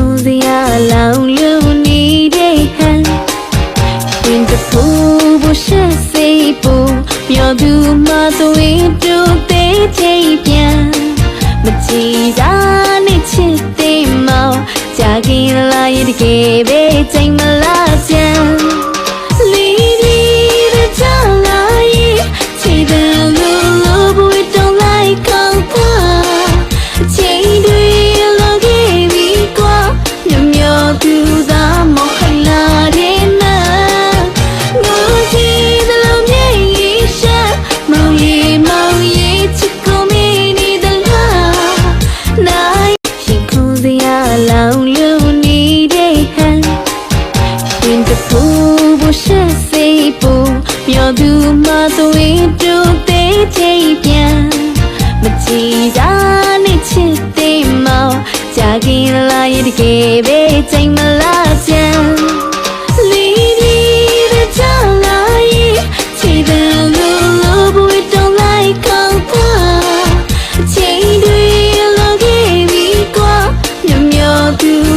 ခုစရာလောင်လူနေတဲ့ဟန်တင်တဖူဘုရှစေပူမြော်သူမသွေးတူသေးချိန်ပြန်မကြည်သာနေချစ်တဲ့မောင်ကြာခင်လာရတဲ့ကေဘေးချိန်မ ပျော်သူမှသွေးတူသေးချိန်ပြန်မချီစားနဲ့ချစ်သေးမောင်ကြာခင်လာရင်တကယ်ပဲချိန်မလားပြန်သူ